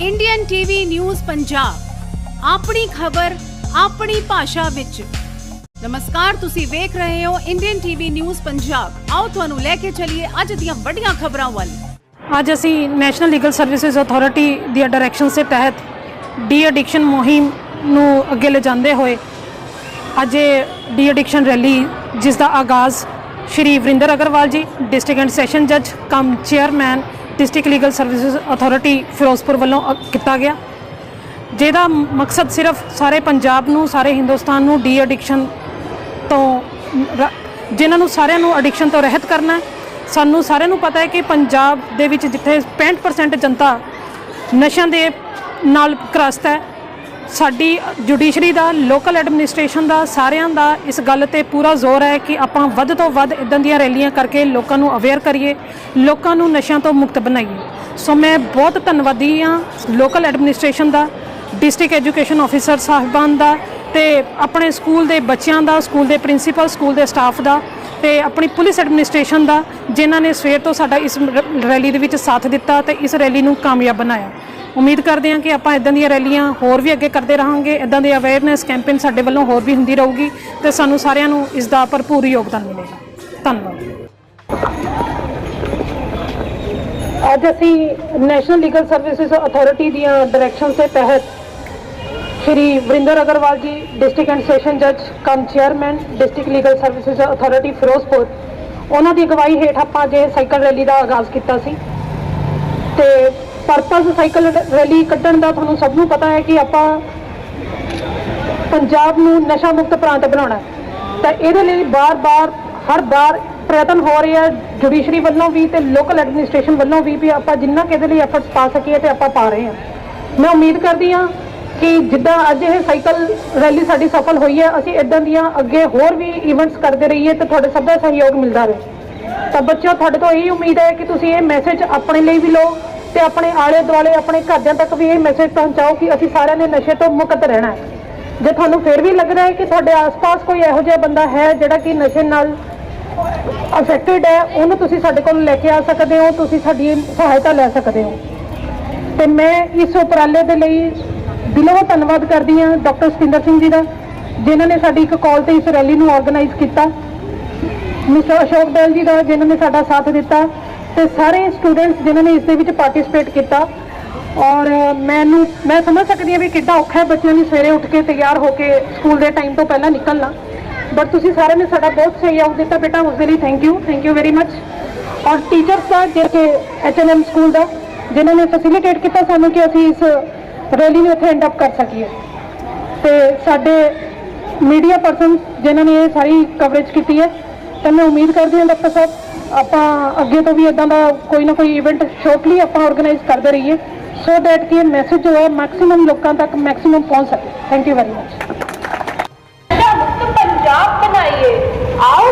Indian TV news Punjab ਆਪਣੀ ਖਬਰ, ਆਪਣੀ ਭਾਸ਼ਾ ਵਿੱਚ। ਨਮਸਕਾਰ, ਤੁਸੀਂ ਵੇਖ ਰਹੇ ਹੋ ਇੰਡੀਅਨ ਟੀਵੀ ਨਿਊਜ਼ ਪੰਜਾਬ ਆਓ ਤੁਹਾਨੂੰ ਲੈ ਕੇ ਚੱਲੀਏ ਅੱਜ ਦੀਆਂ ਵੱਡੀਆਂ ਖਬਰਾਂ ਵੱਲ। ਅੱਜ ਅਸੀਂ ਨੈਸ਼ਨਲ ਲੀਗਲ ਸਰਵਿਸਿਜ਼ ਅਥਾਰਟੀ ਦੀ ਡਾਇਰੈਕਸ਼ਨ ਦੇ ਤਹਿਤ ਡੀ ਐਡਿਕਸ਼ਨ ਮੁਹਿੰਮ ਨੂੰ ਅੱਗੇ ਲਿਜਾਂਦੇ ਹੋਏ ਅੱਜ ਡੀ ਐਡਿਕਸ਼ਨ ਰੈਲੀ ਜਿਸ ਦਾ ਆਗਾਜ਼ ਸ਼੍ਰੀ ਵਰਿੰਦਰ ਅਗਰਵਾਲ ਜੀ ਡਿਸਟ੍ਰਿਕਟ ਐਂਡ ਸੈਸ਼ਨ ਜੱਜ cum chairman district legal services authority Firozpur ਵੱਲੋਂ, ਅ- ਕੀਤਾ ਗਿਆ। ਜਿਹਦਾ ਮਕਸਦ ਸਿਰਫ ਸਾਰੇ ਪੰਜਾਬ ਨੂੰ, ਸਾਰੇ ਹਿੰਦੁਸਤਾਨ ਨੂੰ ਡੀ ਐਡਿਕਸ਼ਨ ਤੋਂ ਰ- ਜਿਨ੍ਹਾਂ ਨੂੰ ਸਾਰਿਆਂ ਨੂੰ ਐਡਿਕਸ਼ਨ ਤੋਂ ਰਹਿਤ ਕਰਨਾ ਹੈ। ਸਾਨੂੰ ਸਾਰਿਆਂ ਨੂੰ ਪਤਾ ਹੈ ਕਿ ਪੰਜਾਬ ਦੇ ਵਿੱਚ ਜਿੱਥੇ 65% ਜਨਤਾ ਨਸ਼ਿਆਂ ਦੇ ਨਾਲ ਗ੍ਰਸਤ ਹੈ ਸਾਡੀ ਜੁਡੀਸ਼ਰੀ ਦਾ ਲੋਕਲ ਐਡਮਿਨਿਸਟ੍ਰੇਸ਼ਨ ਦਾ, ਸਾਰਿਆਂ ਦਾ ਇਸ ਗੱਲ ਤੇ ਪੂਰਾ ਜ਼ੋਰ ਹੈ ਕਿ ਆਪਾਂ ਵੱਧ ਤੋਂ ਵੱਧ ਇਦਾਂ ਦੀਆਂ ਰੈਲੀਆਂ ਕਰਕੇ ਲੋਕਾਂ ਨੂੰ ਅਵੇਅਰ ਕਰੀਏ, ਲੋਕਾਂ ਨੂੰ ਨਸ਼ਿਆਂ ਤੋਂ ਮੁਕਤ ਬਣਾਈਏ। ਸੋ ਮੈਂ ਬਹੁਤ ਧੰਨਵਾਦੀ ਹਾਂ ਲੋਕਲ ਐਡਮਿਨਿਸਟ੍ਰੇਸ਼ਨ ਦਾ ਡਿਸਟ੍ਰਿਕਟ ਐਜੂਕੇਸ਼ਨ ਆਫੀਸਰ ਸਾਹਿਬਾਨ ਦਾ ਤੇ ਆਪਣੇ ਸਕੂਲ ਦੇ ਬੱਚਿਆਂ ਦਾ ਸਕੂਲ ਦੇ ਪ੍ਰਿੰਸੀਪਲ ਸਕੂਲ ਦੇ ਸਟਾਫ ਦਾ ਤੇ ਆਪਣੀ ਪੁਲਿਸ ਐਡਮਿਨਿਸਟ੍ਰੇਸ਼ਨ ਦਾ, ਜਿਨ੍ਹਾਂ ਨੇ ਸਵੇਰ ਤੋਂ ਸਾਡਾ ਇਸ ਰੈਲੀ ਦੇ ਵਿੱਚ ਸਾਥ ਦਿੱਤਾ ਤੇ ਇਸ ਰੈਲੀ ਨੂੰ ਕਾਮਯਾਬ ਬਣਾਇਆ। ਉਮੀਦ ਕਰਦੇ ਹਾਂ ਕਿ ਆਪਾਂ ਇਦਾਂ ਦੀਆਂ ਰੈਲੀਆਂ ਹੋਰ ਵੀ ਅੱਗੇ ਕਰਦੇ ਰਹਾਂਗੇ, ਇਦਾਂ ਦੇ ਅਵੇਅਰਨੈਸ ਕੈਂਪੇਨ ਸਾਡੇ ਵੱਲੋਂ ਹੋਰ ਵੀ ਹੁੰਦੀ ਰਹੂਗੀ ਤੇ ਸਾਨੂੰ ਸਾਰਿਆਂ ਨੂੰ ਇਸ ਦਾ ਭਰਪੂਰ ਯੋਗਦਾਨ ਮਿਲੇਗਾ। ਧੰਨਵਾਦ। ਅੱਜ ਅਸੀਂ ਨੈਸ਼ਨਲ ਲੀਗਲ ਸਰਵਿਸਿਜ਼ ਅਥਾਰਟੀ ਦੀਆਂ ਡਾਇਰੈਕਸ਼ਨ ਦੇ ਤਹਿਤ ਸ਼੍ਰੀ ਵਰਿੰਦਰ ਅਗਰਵਾਲ ਜੀ ਡਿਸਟ੍ਰਿਕਟ ਐਂਡ ਸੈਸ਼ਨ ਜੱਜ cum chairman district legal services authority Firozpur ਉਹਨਾਂ ਦੀ ਅਗਵਾਈ ਹੇਠ ਆਪਾਂ ਜੇ ਸਾਈਕਲ ਰੈਲੀ ਦਾ ਆਗਾਜ਼ ਕੀਤਾ ਸੀ। ਪਰਪਸ ਸਾਈਕਲ ਰੈਲੀ ਕੱਢਣ ਦਾ ਤੁਹਾਨੂੰ ਸਭ ਨੂੰ ਪਤਾ ਹੈ ਕਿ ਆਪਾਂ ਪੰਜਾਬ ਨੂੰ ਨਸ਼ਾ ਮੁਕਤ ਪ੍ਰਾਂਤ ਬਣਾਉਣਾ ਹੈ। ਤਾਂ ਇਹਦੇ ਲਈ ਬਾਰ-ਬਾਰ, ਹਰ ਵਾਰ ਪ੍ਰਯਤਨ ਹੋ ਰਿਹਾ ਹੈ। ਜੁਡੀਸ਼ਰੀ ਵੱਲੋਂ ਵੀ ਤੇ ਲੋਕਲ ਐਡਮਿਨਿਸਟ੍ਰੇਸ਼ਨ ਵੱਲੋਂ ਵੀ ਵੀ ਆਪਾਂ ਜਿੰਨਾ ਕਿਤੇ ਲਈ ਐਫਰਟਸ ਪਾ ਸਕੀਏ ਤੇ ਆਪਾਂ ਪਾ ਰਹੇ ਹਾਂ। ਮੈਂ ਉਮੀਦ ਕਰਦੀ ਹਾਂ ਕਿ ਜਿੱਦਾਂ ਅੱਜ ਇਹ ਸਾਈਕਲ ਰੈਲੀ ਸਾਡੀ ਸਫਲ ਹੋਈ ਹੈ, ਅਸੀਂ ਇਦਾਂ ਦੀਆਂ ਅੱਗੇ ਹੋਰ ਵੀ ਇਵੈਂਟਸ ਕਰਦੇ ਰਹੀਏ ਤੇ ਤੁਹਾਡੇ ਸਭ ਦਾ ਸਹਿਯੋਗ ਮਿਲਦਾ ਰਹੇ। ਤਾਂ ਬੱਚਿਓ, ਤੁਹਾਡੇ ਤੋਂ ਇਹੀ ਉਮੀਦ ਹੈ ਕਿ ਤੁਸੀਂ ਇਹ ਮੈਸੇਜ ਆਪਣੇ ਲਈ ਵੀ ਲਓ ਤੇ ਆਪਣੇ ਆਲੇ ਦੁਆਲੇ, ਆਪਣੇ ਘਰਦਿਆਂ ਤੱਕ ਵੀ ਇਹ ਮੈਸੇਜ ਪਹੁੰਚਾਓ ਕਿ ਅਸੀਂ ਸਾਰਿਆਂ ਨੇ ਨਸ਼ੇ ਤੋਂ ਮੁਕਤ ਰਹਿਣਾ ਹੈ। ਜੇ ਤੁਹਾਨੂੰ ਫਿਰ ਵੀ ਲੱਗਦਾ ਹੈ ਕਿ ਤੁਹਾਡੇ ਆਸ-ਪਾਸ ਕੋਈ ਇਹੋ ਜਿਹਾ ਬੰਦਾ ਹੈ ਜਿਹੜਾ ਕਿ ਨਸ਼ੇ ਨਾਲ ਅਫੈਕਟਡ ਹੈ, ਉਹਨੂੰ ਤੁਸੀਂ ਸਾਡੇ ਕੋਲ ਲੈ ਕੇ ਆ ਸਕਦੇ ਹੋ, ਤੁਸੀਂ ਸਾਡੀ ਸਹਾਇਤਾ ਲੈ ਸਕਦੇ ਹੋ। ਤੇ ਮੈਂ ਇਸ ਉਪਰਾਲੇ ਦੇ ਲਈ ਦਿਲੋਂ ਧੰਨਵਾਦ ਕਰਦੀ ਹਾਂ ਡਾਕਟਰ ਸਤਿੰਦਰ ਸਿੰਘ ਜੀ ਦਾ, ਜਿਨ੍ਹਾਂ ਨੇ ਸਾਡੀ ਇੱਕ ਕਾਲ ਤੇ ਇਸ ਰੈਲੀ ਨੂੰ ਆਰਗੇਨਾਈਜ਼ ਕੀਤਾ। ਮਿਸਟਰ ਅਸ਼ੋਕ ਬੈਲ ਜੀ ਦਾ, ਜਿਨ੍ਹਾਂ ਨੇ ਸਾਡਾ ਸਾਥ ਦਿੱਤਾ। ਤੇ ਸਾਰੇ ਸਟੂਡੈਂਟਸ ਜਿਨ੍ਹਾਂ ਨੇ ਇਸ ਦੇ ਵਿੱਚ ਪਾਰਟਿਸਿਪੇਟ ਕੀਤਾ, ਔਰ ਮੈਨੂੰ, ਮੈਂ ਸਮਝ ਸਕਦੀ ਹਾਂ ਵੀ ਕਿੰਨਾ ਔਖਾ ਹੈ ਬੱਚਿਆਂ ਨੂੰ ਸਵੇਰੇ ਉੱਠ ਕੇ ਤਿਆਰ ਹੋ ਕੇ ਸਕੂਲ ਦੇ ਟਾਈਮ ਤੋਂ ਪਹਿਲਾਂ ਨਿਕਲਣਾ। ਬਟ ਤੁਸੀਂ ਸਾਰਿਆਂ ਨੇ ਸਾਡਾ ਬਹੁਤ ਸਹਿਯੋਗ ਦਿੱਤਾ ਬੇਟਾ, ਉਸ ਦੇ ਲਈ thank you thank you very much ਔਰ ਟੀਚਰਸ ਦਾ, ਜਿਹੜੇ ਕਿ ਐਚਐਨਐਮ ਸਕੂਲ ਦਾ, ਜਿਨ੍ਹਾਂ ਨੇ ਫੈਸਿਲਿਟੇਟ ਕੀਤਾ ਸਾਨੂੰ ਕਿ ਅਸੀਂ ਇਸ ਰੈਲੀ ਨੂੰ ਇੱਥੇ ਐਂਡ ਅਪ ਕਰ ਸਕੀਏ। ਤੇ ਸਾਡੇ ਮੀਡੀਆ ਪਰਸਨ ਜਿਨ੍ਹਾਂ ਨੇ ਇਹ ਸਾਰੀ ਕਵਰੇਜ ਕੀਤੀ ਹੈ, ਤਾਂ ਮੈਂ ਉਮੀਦ ਕਰਦੀ ਹਾਂ ਡਾਕਟਰ ਸਾਹਿਬ आप अगे तो भी इदा का कोई ना कोई इवेंट शोर्टली आप ऑर्गेनाइज करते रहिए सो दैट कि मैसेज जो है मैक्सीम लोगों तक मैक्सीम पहुँच सके थैंक यू वेरी मच आओ